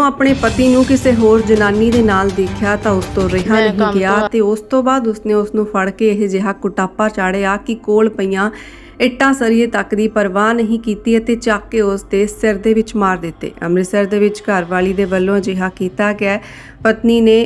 ਜਦੋਂ ਆਪਣੇ ਪਤੀ ਨੂੰ ਕਿਸੇ ਹੋਰ ਜਨਾਨੀ ਦੇ ਨਾਲ ਦੇਖਿਆ ਤਾਂ ਉਸ ਤੋਂ ਰਿਹਾ ਨਹੀਂ ਗਿਆ ਤੋਂ- ਉਸ ਤੋਂ ਬਾਅਦ ਉਸਨੇ ਉਸ ਨੂੰ ਫੜ ਕੇ ਇਹ ਜਿਹਾ ਕੁਟਾਪਾ ਚਾੜਿਆ ਕਿ ਕੋਲ ਪਈਆਂ ਇੱਟਾਂ ਸਰੀਏ ਤੱਕ ਦੀ ਪਰਵਾਹ ਨਹੀਂ ਕੀਤੀ ਅਤੇ ਚੱਕ ਕੇ ਉਸ ਦੇ ਸਿਰ ਦੇ ਵਿੱਚ ਮਾਰ ਦਿੱਤੇ ਅੰਮ੍ਰਿਤਸਰ ਦੇ ਵਿੱਚ ਘਰਵਾਲੀ ਦੇ ਵੱਲੋਂ ਅਜਿਹਾ ਕੀਤਾ ਗਿਆ। ਪਤਨੀ ਨੇ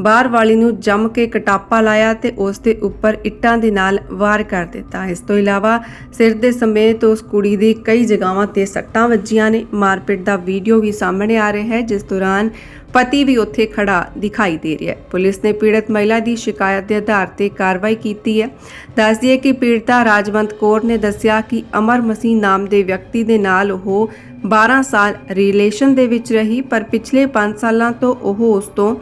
ਬਾਹਰ ਵਾਲੀ ਨੂੰ ਜੰਮ ਕੇ ਕਟਾਪਾ ਲਾਇਆ ਤੇ ਉਸ ਦੇ ਉੱਪਰ ਇੱਟਾਂ ਦੇ ਨਾਲ ਵਾਰ ਕਰ ਦਿੱਤਾ। ਇਸ ਤੋਂ ਇਲਾਵਾ ਸਿਰ ਦੇ ਸਮੇਤ ਉਸ ਕੁੜੀ ਦੀ ਕਈ ਜਗ੍ਹਾਵਾਂ ਤੇ ਸੱਟਾਂ ਵੱਜੀਆਂ ਨੇ। ਮਾਰਪੀਟ ਦਾ ਵੀਡੀਓ ਵੀ ਸਾਹਮਣੇ ਆ ਰਿਹਾ ਹੈ, ਜਿਸ ਦੌਰਾਨ ਪਤੀ ਵੀ ਉੱਥੇ ਖੜਾ ਦਿਖਾਈ ਦੇ ਰਿਹਾ ਹੈ। ਪੁਲਿਸ ਨੇ ਪੀੜਤ ਮਹਿਲਾ ਦੀ ਸ਼ਿਕਾਇਤ ਦੇ ਆਧਾਰ ਤੇ ਕਾਰਵਾਈ ਕੀਤੀ ਹੈ। ਦੱਸ ਦਈਏ ਕਿ ਪੀੜਤਾ ਰਾਜਵੰਤ ਕੌਰ ਨੇ ਦੱਸਿਆ ਕਿ ਅਮਰ ਮਸੀਹ ਨਾਮ ਦੇ ਵਿਅਕਤੀ ਦੇ ਨਾਲ ਉਹ 12 ਸਾਲ ਰਿਲੇਸ਼ਨ ਦੇ ਵਿੱਚ ਰਹੀ, ਪਰ ਪਿਛਲੇ 5 ਸਾਲਾਂ ਤੋਂ ਉਹ ਉਸ ਤੋਂ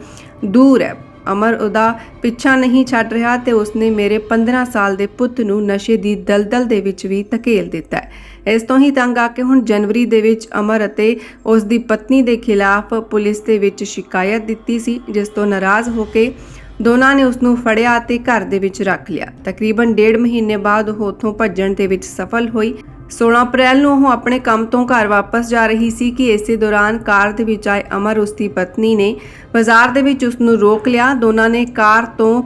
ਦੂਰ ਹੈ। ਅਮਰ ਉਹਦਾ ਪਿੱਛਾ ਨਹੀਂ ਛੱਡ ਰਿਹਾ ਤੇ ਉਸਨੇ ਮੇਰੇ 15 ਸਾਲ ਦੇ ਪੁੱਤ ਨੂੰ ਨਸ਼ੇ ਦੀ ਦਲਦਲ ਦੇ ਵਿੱਚ ਵੀ ਧਕੇਲ ਦਿੱਤਾ ਇਸ ਤੋਂ ਹੀ ਤੰਗ ਆ ਕੇ ਹੁਣ ਜਨਵਰੀ ਦੇ ਵਿੱਚ ਅਮਰ ਅਤੇ ਉਸ ਦੀ ਪਤਨੀ ਦੇ ਖਿਲਾਫ ਪੁਲਿਸ ਦੇ ਵਿੱਚ ਸ਼ਿਕਾਇਤ ਦਿੱਤੀ ਸੀ, ਜਿਸ ਤੋਂ ਨਾਰਾਜ਼ ਹੋ ਕੇ ਦੋਨਾਂ ਨੇ ਉਸ ਨੂੰ ਫੜਿਆ ਅਤੇ ਘਰ ਦੇ ਵਿੱਚ ਰੱਖ ਲਿਆ। ਤਕਰੀਬਨ ਡੇਢ ਮਹੀਨੇ ਬਾਅਦ ਉਹ ਉੱਥੋਂ ਭੱਜਣ ਦੇ ਵਿੱਚ ਸਫਲ ਹੋਈ। 16 ਅਪ੍ਰੈਲ ਨੂੰ ਉਹ ਆਪਣੇ ਕੰਮ ਤੋਂ ਘਰ ਵਾਪਸ ਜਾ ਰਹੀ ਸੀ ਕਿ ਇਸੇ ਦੌਰਾਨ ਕਾਰ ਦੇ ਵਿੱਚ ਆਏ ਅਮਰ ਉਸ ਦੀ ਪਤਨੀ ਨੇ ਬਾਜ਼ਾਰ ਦੇ ਵਿੱਚ ਉਸ ਨੂੰ ਰੋਕ ਲਿਆ। ਦੋਨਾਂ ਨੇ ਕਾਰ ਤੋਂ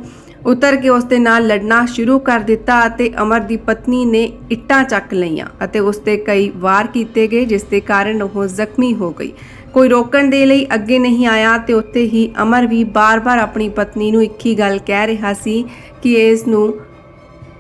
ਉਤਰ ਕੇ ਉਸ ਦੇ ਨਾਲ ਲੜਨਾ ਸ਼ੁਰੂ ਕਰ ਦਿੱਤਾ ਅਤੇ ਅਮਰ ਦੀ ਪਤਨੀ ਨੇ ਇੱਟਾਂ ਚੱਕ ਲਈਆਂ ਅਤੇ ਉਸ ਤੇ ਕਈ ਵਾਰ ਕੀਤੇ ਗਏ, ਜਿਸ ਦੇ ਕਾਰਨ ਉਹ ਜ਼ਖਮੀ ਹੋ ਗਈ। ਕੋਈ ਰੋਕਣ ਦੇ ਲਈ ਅੱਗੇ ਨਹੀਂ ਆਇਆ ਤੇ ਉੱਥੇ ਹੀ ਅਮਰ ਵੀ ਬਾਰ-ਬਾਰ ਆਪਣੀ ਪਤਨੀ ਨੂੰ ਇੱਕ ਹੀ ਗੱਲ ਕਹਿ ਰਿਹਾ ਸੀ ਕਿ ਇਸ ਨੂੰ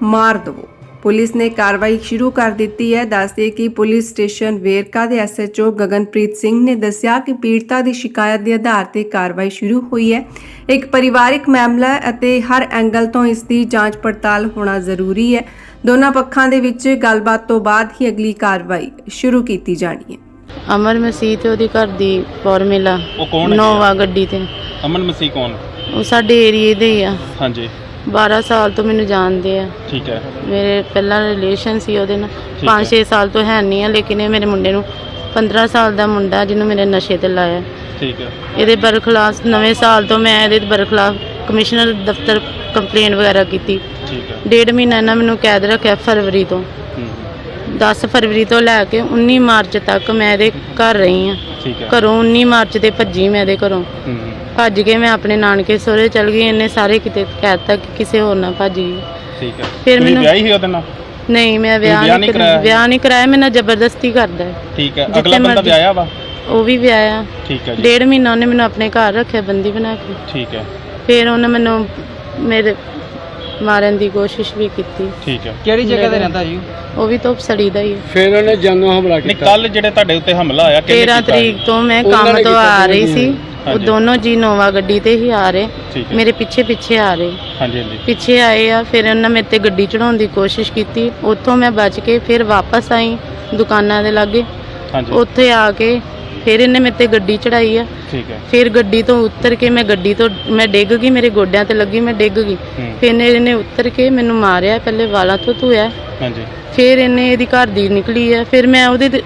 ਮਾਰ ਦਵੋ। ਪੁਲਿਸ ਨੇ ਕਾਰਵਾਈ ਸ਼ੁਰੂ ਕਰ ਦਿੱਤੀ ਹੈ। ਦੱਸਦੇ ਕਿ ਪੁਲਿਸ ਸਟੇਸ਼ਨ ਵੇਰਕਾ ਦੇ ਐਸਐਚਓ ਗਗਨਪ੍ਰੀਤ ਸਿੰਘ ਨੇ ਦੱਸਿਆ ਕਿ ਪੀੜਤਾ ਦੀ ਸ਼ਿਕਾਇਤ ਦੇ ਆਧਾਰ ਤੇ ਕਾਰਵਾਈ ਸ਼ੁਰੂ ਹੋਈ ਹੈ। ਇੱਕ ਪਰਿਵਾਰਿਕ ਮਾਮਲਾ ਹੈ ਅਤੇ ਹਰ ਐਂਗਲ ਤੋਂ ਇਸ ਦੀ ਜਾਂਚ ਪੜਤਾਲ ਹੋਣਾ ਜ਼ਰੂਰੀ ਹੈ। ਦੋਨਾਂ ਪੱਖਾਂ ਦੇ ਵਿੱਚ ਗੱਲਬਾਤ ਤੋਂ ਬਾਅਦ ਹੀ ਅਗਲੀ ਕਾਰਵਾਈ ਸ਼ੁਰੂ ਕੀਤੀ ਜਾਣੀ ਹੈ। ਅਮਰ ਮਸੀਹ ਤੇ ਉਹਦੀ ਘਰ ਦੀ ਫਾਰਮੂਲਾ ਉਹ ਕੌਣ ਹੈ ਨੋਵਾ ਗੱਡੀ ਤੇ। ਅਮਨ ਮਸੀਹ ਕੌਣ? ਉਹ ਸਾਡੇ ਏਰੀਏ ਦੇ ਹੀ ਆ। ਹਾਂਜੀ। 12 ਸਾਲ ਤੋਂ ਮੈਨੂੰ ਜਾਣਦੇ ਆ। ਠੀਕ ਹੈ। ਮੇਰੇ ਪਹਿਲਾਂ ਰਿਲੇਸ਼ਨ ਸੀ ਉਹਦੇ ਨਾਲ। ਠੀਕ 5-6 ਸਾਲ ਤੋਂ ਹੈ ਨਹੀਂ ਆ ਲੇਕਿਨ ਇਹ ਮੇਰੇ ਮੁੰਡੇ ਨੂੰ 15 ਸਾਲ ਦਾ ਮੁੰਡਾ ਜਿਹਨੂੰ ਮੇਰੇ ਨਸ਼ੇ ਤੇ ਲਾਇਆ। ਠੀਕ ਹੈ। ਇਹਦੇ ਬਰਖਲਾਫ ਨਵੇਂ ਸਾਲ ਤੋਂ ਮੈਂ ਇਹਦੇ ਬਰਖਲਾਫ ਕਮਿਸ਼ਨਰ ਦਫ਼ਤਰ ਕੰਪਲੇਂਟ ਵਗੈਰਾ ਕੀਤੀ। ਠੀਕ ਹੈ। ਡੇਢ ਮਹੀਨਾ ਇਹਨਾਂ ਮੈਨੂੰ ਕੈਦ ਰੱਖਿਆ ਫਰਵਰੀ ਤੋਂ। ਹੂੰ, 10 ਫਰਵਰੀ ਤੋਂ ਲੈ ਕੇ 19 ਮਾਰਚ ਤੱਕ ਮੈਂ ਇਹਦੇ ਘਰ ਰਹੀ ਆ। ਠੀਕ ਹੈ। ਘਰੋਂ 19 ਮਾਰਚ ਤੇ ਭੱਜੀ ਮੈਂ ਇਹਦੇ ਘਰੋਂ। ਹੂੰ, ਭੱਜ ਕੇ ਮੈਂ ਆਪਣੇ ਨਾਨਕੇ ਸਹੁਰੇ ਚਲ ਗਈ ਇਹਨੇ ਸਾਰੇ ਕਿਤੇ ਕਹਿਤਾ ਕਿ ਕਿਸੇ ਹੋਰ ਨਾਲ ਭੱਜ ਗਈ। ਠੀਕ ਹੈ। ਫਿਰ ਤੁਸੀਂ ਮੈਨੂੰ- ਵਿਆਹੀ ਸੀ ਉਹਦੇ ਨਾਲ? ਨਹੀਂ ਮੈਂ ਵਿਆਹ ਵਿਆਹ ਨਹੀਂ ਨਹੀਂ ਕਰਾਇਆ। ਕਰਾਇਆ? ਵਿਆਹ ਨਹੀਂ ਕਰਾਇਆ ਮੇਰੇ ਨਾਲ ਜ਼ਬਰਦਸਤੀ ਕਰਦਾ ਹੈ। ਠੀਕ ਹੈ। ਜਿੱਥੇ ਅਗਲਾ ਬੰਦਾ ਮਰਜ਼ੀ- ਵਿਆਹਿਆ ਵਾ? ਉਹ ਵੀ ਵਿਆਹਿਆ। ਠੀਕ ਹੈ ਜੀ। ਡੇਢ ਮਹੀਨਾ ਉਹਨੇ ਮੈਨੂੰ ਆਪਣੇ ਘਰ ਰੱਖਿਆ ਬੰਦੀ ਬਣਾ ਕੇ। ਠੀਕ ਹੈ। ਫਿਰ ਉਹਨੇ ਮੈਨੂੰ ਮੇਰੇ ਮਾਰਨ ਦੀ ਕੋਸ਼ਿਸ਼ ਵੀ ਕੀਤੀ। ਠੀਕ ਹੈ। ਕਿਹੜੀ ਜਗ੍ਹਾ ਤੇ ਰਹਿੰਦਾ ਜੀ? ਉਹ ਵੀ ਧੁੱਪ ਸੜੀ ਦਾ ਹੀ ਹੈ। ਫਿਰ ਉਹਨੇ ਜਾਨੋਂ ਹਮਲਾ ਨਹੀਂ ਕੀਤਾ। ਕੱਲ ਜਿਹੜੇ ਤੁਹਾਡੇ ਉੱਤੇ ਹਮਲਾ ਹੋਇਆ ਕਿਹਨੇ 13 ਕੀਤਾ ਤਰੀਕ ਤੋਂ ਮੈਂ ਉਹਨਾਂ ਕੰਮ ਨੇ ਤੋਂ ਕੀਤਾ ਆ ਰਹੀ ਸੀ। ਉਹ ਹਾਂਜੀ। ਦੋਨੋਂ ਜੀ ਨੋਵਾ ਗੱਡੀ ਤੇ ਹੀ ਆ ਰਹੇ। ਠੀਕ ਹੈ। ਮੇਰੇ ਪਿੱਛੇ ਪਿੱਛੇ ਆ ਰਹੇ। ਹਾਂਜੀ ਹਾਂਜੀ। ਪਿੱਛੇ ਆਏ ਆ ਫਿਰ ਉਹਨਾਂ ਮੇਰੇ ਤੇ ਗੱਡੀ ਚੜਾਉਣ ਦੀ ਕੋਸ਼ਿਸ਼ ਕੀਤੀ। ਉੱਥੋਂ ਮੈਂ ਬਚ ਕੇ ਫਿਰ ਵਾਪਸ ਆਈ ਦੁਕਾਨਾਂ ਦੇ ਲਾਗੇ। ਹਾਂਜੀ। ਉੱਥੇ ਆ ਕੇ ਫਿਰ ਇਹਨੇ ਮੇਰੇ ਤੇ ਗੱਡੀ ਚੜਾਈ ਆ। ਠੀਕ ਹੈ। ਫਿਰ ਗੱਡੀ ਤੋਂ ਉਤਰ ਕੇ ਮੈਂ ਗੱਡੀ ਤੋਂ ਮੈਂ ਡਿੱਗ ਗਈ ਮੇਰੇ ਗੋਡਿਆਂ ਤੇ ਲੱਗੀ ਮੈਂ ਡਿੱਗ ਗਈ। ਹੂੰ, ਫਿਰ ਇਹਨੇ ਇਹਨੇ ਉਤਰ ਕੇ ਮੈਨੂੰ ਮਾਰਿਆ ਪਹਿਲੇ ਵਾਲਾਂ ਤੋਂ ਧੋਇਆ। ਹਾਂਜੀ। ਫਿਰ ਇਹਨੇ ਇਹਦੀ ਘਰ ਦੀ ਨਿਕਲੀ ਆ। ਫਿਰ ਮੈਂ ਉਹਦੇ ਤੇ-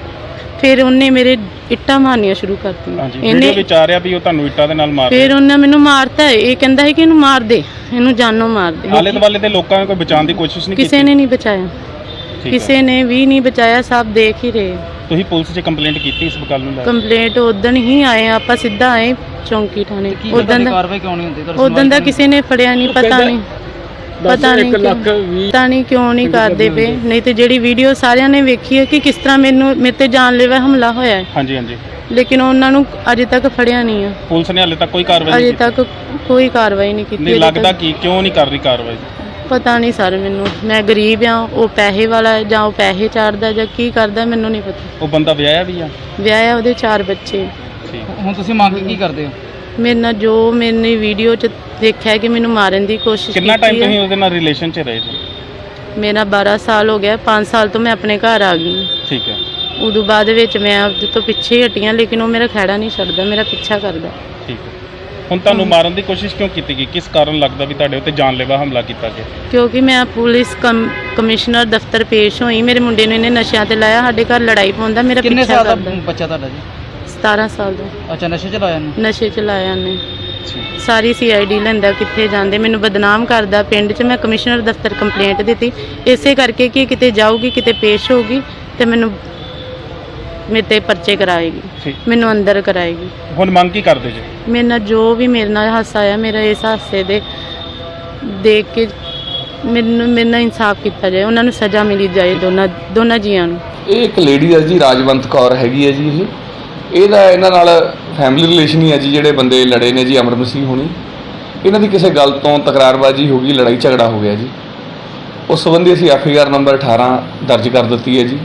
ਫਿਰ ਉਹਨੇ ਮੇਰੇ ਇੱਟਾਂ ਮਾਰਨੀਆਂ ਸ਼ੁਰੂ ਕਰਤੀਆਂ। ਹਾਂਜੀ ਵੀਡੀਓ ਵਿੱਚ ਆ ਰਿਹਾ ਵੀ ਉਹ ਤੁਹਾਨੂੰ ਇੱਟਾਂ ਦੇ ਨਾਲ ਮਾਰ ਫਿਰ ਉਹਨੇ ਮੈਨੂੰ ਮਾਰਤਾ ਹੈ। ਇਹ ਕਹਿੰਦਾ ਹੈ ਕਿ ਇਹਨੂੰ ਮਾਰ ਦੇ। ਇਹਨੂੰ ਜਾਨੋਂ ਮਾਰ ਦੇ। ਆਲੇ ਦੁਆਲੇ ਦੇ ਲੋਕਾਂ ਨੇ ਕੋਈ ਬਚਾਉਣ ਦੀ ਕੋਸ਼ਿਸ਼ ਨਹੀਂ ਕਿਸੇ ਕੀਤੀ? ਨੇ ਨਹੀਂ ਬਚਾਇਆ। ਠੀਕ ਹੈ। ਕਿਸੇ ਨੇ ਵੀ ਨਹੀਂ ਬਚਾਇਆ ਸਭ ਦੇਖ ਹੀ ਰਹੇ। ਤੁਸੀਂ ਪੁਲਿਸ 'ਚ ਕੰਪਲੇਂਟ ਕੀਤੀ ਇਸ ਗੱਲ ਨੂੰ ਲੈ ਕੇ? ਕੰਪਲੇਂਟ ਉਦੋਂ ਹੀ ਆਏ ਆ, ਆਪਾਂ ਸਿੱਧਾ ਆਏ ਚੌਂਕੀ ਥਾਣੇ। ਦਾ ਕਾਰਵਾਈ ਕਿਉਂ ਨਹੀਂ ਹੁੰਦੀ? ਤੁਹਾਡੀ ਉਦੋਂ ਦਾ ਕਿਸੇ ਨੇ ਫੜਿਆ ਨਹੀਂ ਪਤਾ ਨਹੀਂ। ਪਤਾ ਨਹੀਂ ਕਿਉਂ- ਪਤਾ ਨਹੀਂ ਕਿਉਂ ਨਹੀਂ ਕਰਦੇ ਪਏ। ਨਹੀਂ ਤੇ ਜਿਹੜੀ ਵੀਡੀਓ ਸਾਰਿਆਂ ਨੇ ਵੇਖੀ ਹੈ ਕਿ ਕਿਸ ਤਰ੍ਹਾਂ ਮੈਨੂੰ ਮੇਰੇ ਤੇ ਜਾਨਲੇਵਾ ਹਮਲਾ ਹੋਇਆ ਹੈ। ਹਾਂਜੀ ਹਾਂਜੀ। ਲੇਕਿਨ ਉਹਨਾਂ ਨੂੰ ਅਜੇ ਤੱਕ ਫੜਿਆ ਨਹੀਂ ਹੈ ਪੁਲਿਸ ਨੇ ਹਾਲੇ ਤੱਕ ਕੋਈ ਕਾਰਵਾਈ ਅਜੇ ਨਹੀਂ ਕੀਤੀ। ਤੱਕ ਕੋਈ ਕਾਰਵਾਈ ਨਹੀਂ ਕੀਤੀ ਨਹੀਂ ਅਜੇ ਲੱਗਦਾ ਤੱਕ। ਕਿ ਕਿਉਂ ਨਹੀਂ ਕਰ ਰਹੀ ਕਾਰਵਾਈ? ਪਤਾ ਨਹੀਂ ਸਰ ਮੈਨੂੰ। ਮੈਂ ਗਰੀਬ ਆ ਉਹ ਪੈਸੇ ਵਾਲਾ ਹੈ ਜਾਂ ਉਹ ਪੈਸੇ ਚਾੜਦਾ ਜਾਂ ਕੀ ਕਰਦਾ ਮੈਨੂੰ ਨਹੀਂ ਪਤਾ। ਉਹ ਬੰਦਾ ਵਿਆਹਿਆ ਵੀ ਆ? ਵਿਆਹ ਆ ਉਹਦੇ ਚਾਰ ਬੱਚੇ। ਠੀਕ। ਹੁਣ ਤੁਸੀਂ ਮੰਗ ਕੀ ਕਰਦੇ ਹੋ? ਮੇਰੇ ਨਾਲ ਜੋ ਮੈਨੇ ਵੀਡੀਓ 'ਚ ਦੇਖਿਆ ਕਿ ਮੈਨੂੰ ਮਾਰਨ ਦੀ ਕੋਸ਼ਿਸ਼ ਕਿੰਨਾ ਟਾਈਮ ਕੀਤੀ ਤੁਸੀਂ ਹੈ। ਉਹਦੇ ਨਾਲ ਰਿਲੇਸ਼ਨ 'ਚ ਰਹੇ ਜੀ ਮੇਰਾ 12 ਸਾਲ ਹੋ ਗਿਆ 5 ਸਾਲ ਤੋਂ ਮੈਂ ਆਪਣੇ ਘਰ ਆ ਗਈ। ਠੀਕ ਹੈ। ਉਦੋਂ ਬਾਅਦ ਵਿੱਚ ਮੈਂ ਉਹਦੇ ਤੋਂ ਪਿੱਛੇ ਹੀ ਹਟੀਆਂ ਲੇਕਿਨ ਉਹ ਮੇਰਾ ਖਹਿੜਾ ਨਹੀਂ ਛੱਡਦਾ ਮੇਰਾ ਪਿੱਛਾ ਕਰਦਾ। ਠੀਕ ਹੈ। ਹੁਣ ਤੁਹਾਨੂੰ ਮਾਰਨ ਦੀ ਕੋਸ਼ਿਸ਼ ਕਿਉਂ ਕੀਤੀ ਗਈ? ਕਿਸ ਕਾਰਨ ਲੱਗਦਾ ਵੀ ਤੁਹਾਡੇ ਉੱਤੇ ਜਾਨਲੇਵਾ ਹਮਲਾ ਕੀਤਾ ਗਿਆ? ਕਿਉਂਕਿ ਮੈਂ ਪੁਲਿਸ ਕਮ- ਕਮਿਸ਼ਨਰ ਦਫ਼ਤਰ ਪੇਸ਼ ਹੋਈ ਮੇਰੇ ਮੁੰਡੇ ਨੂੰ ਇਹਨੇ ਨਸ਼ਿਆਂ ਤੇ ਲਾਇਆ ਸਾਡੇ ਘਰ ਲੜਾਈ ਪਾਉਂਦਾ ਮੇਰਾ ਕਿੰਨੇ ਪਿੱਛਾ ਸਾਲ ਦਾ ਕਰਦਾ। ਬੱਚਾ ਤੁਹਾਡਾ ਜੀ? 17 ਸਾਲ ਦਾ। ਅੱਛਾ ਨਸ਼ੇ ਚ ਲਾਇਆ ਨੂੰ ਨਸ਼ੇ ਚ ਲਾਇਆ ਨੇ ਸਾਰੀ ਸੀਆਈਡੀ ਲੈਂਦਾ ਕਿੱਥੇ ਜਾਂਦੇ ਮੈਨੂੰ ਬਦਨਾਮ ਕਰਦਾ। ਪਿੰਡ 'ਚ ਮੈਂ ਕਮਿਸ਼ਨਰ ਦਫ਼ਤਰ ਕੰਪਲੇਂਟ ਦਿੱਤੀ। ਇਸੇ ਕਰਕੇ ਕਿ ਕਿਤੇ ਜਾਊਗੀ ਕਿਤੇ ਪੇਸ਼ ਹੋਊਗੀ ਤੇ ਮੈਨੂੰ ਮੇਰੇ ਤੇ ਪਰਚੇ ਕਰਾਏਗੀ। ਠੀਕ। ਮੈਨੂੰ ਅੰਦਰ ਕਰਾਏਗੀ। ਹੁਣ ਮੰਗ ਕੀ ਕਰਦੇ ਜੀ? ਮੇਰੇ ਨਾਲ ਜੋ ਵੀ ਮੇਰੇ ਨਾਲ ਹਾਸਾ ਆਇਆ ਮੇਰਾ ਇਸ ਹਾਸੇ ਦੇ ਦੇਖ ਕੇ ਮੈਨੂੰ ਮੇਰੇ ਨਾਲ ਇਨਸਾਫ ਕੀਤਾ ਜਾਏ। ਉਹਨਾਂ ਨੂੰ ਸਜ਼ਾ ਮਿਲੀ ਜਾਏ ਦੋਨਾਂ ਦੋਨਾਂ ਜੀਆਂ ਨੂੰ। ਇਹ ਇੱਕ ਲੇਡੀ ਹੈ ਜੀ ਰਾਜਵੰਤ ਕੌਰ ਹੈਗੀ ਹੈ ਜੀ ਇਹ। ਇਹਦਾ ਇਹਨਾਂ ਨਾਲ ਫੈਮਿਲੀ ਰਿਲੇਸ਼ਨ ਹੀ ਹੈ ਜੀ ਜਿਹੜੇ ਬੰਦੇ ਲੜੇ ਨੇ ਜੀ ਅਮਰ ਮਸੀਹ ਹੋਣੀ। ਇਹਨਾਂ ਦੀ ਕਿਸੇ ਗੱਲ ਤੋਂ ਤਕਰਾਰਬਾਜ਼ੀ ਹੋ ਗਈ ਲੜਾਈ ਝਗੜਾ ਹੋ ਗਿਆ ਜੀ। ਉਸ ਸੰਬੰਧੀ ਅਸੀਂ ਐਫ ਆਈ ਆਰ ਨੰਬਰ 18 ਦਰਜ ਕਰ ਦਿੱਤੀ ਹੈ ਜੀ।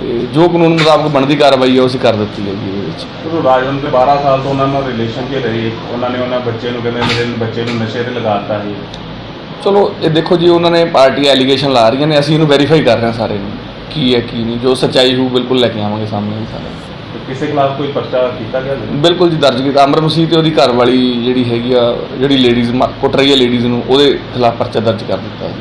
ਤੇ ਜੋ ਕਾਨੂੰਨ ਮੁਤਾਬਕ ਬਣਦੀ ਕਾਰਵਾਈ ਹੈ ਉਹ ਅਸੀਂ ਕਰ ਦਿੱਤੀ ਹੈ ਜੀ ਇਹਦੇ ਵਿੱਚ। ਉਹ ਰਾਜਵੰਤ ਦੇ 12 ਸਾਲ ਤੋਂ ਉਹਨਾਂ ਨਾਲ ਰਿਲੇਸ਼ਨ 'ਚ ਰਹੇ। ਉਹਨਾਂ ਨੇ ਉਹਨਾਂ ਬੱਚੇ ਨੂੰ ਕਹਿੰਦੇ ਮੇਰੇ ਬੱਚੇ ਨੂੰ ਨਸ਼ੇ ਤੇ ਲਗਾਤਾ ਸੀ ਚਲੋ ਇਹ ਦੇਖੋ ਜੀ ਉਹਨਾਂ ਨੇ ਪਾਰਟੀ ਐਲੀਗੇਸ਼ਨ ਲਾ ਰਹੀਆਂ ਨੇ ਅਸੀਂ ਇਹਨੂੰ ਵੈਰੀਫਾਈ ਕਰ ਰਹੇ ਹਾਂ ਸਾਰੇ ਨੂੰ। ਕੀ ਹੈ ਕੀ ਨਹੀਂ ਜੋ ਸੱਚਾਈ ਹੋਊ ਬਿਲਕੁਲ ਲੈ ਕੇ ਆਵਾਂਗੇ ਸਾਹਮਣੇ ਸਾਰਾ। ਤੇ ਕਿਸੇ ਖਿਲਾਫ ਕੋਈ ਪਰਚਾ ਕੀਤਾ ਗਿਆ ਨਹੀਂ? ਬਿਲਕੁਲ ਜੀ, ਦਰਜ ਕੀਤਾ ਅਮਰ ਮਸੀਹ ਤੇ ਉਹਦੀ ਘਰ ਵਾਲੀ ਜਿਹੜੀ ਹੈਗੀ ਆ, ਜਿਹੜੀ ਲੇਡੀਜ਼ ਕੁੱਟ ਰਹੀ ਹੈ ਲੇਡੀਜ਼ ਨੂੰ, ਉਹਦੇ ਖਿਲਾਫ ਪਰਚਾ ਦਰਜ ਕਰ ਦਿੱਤਾ ਹੈ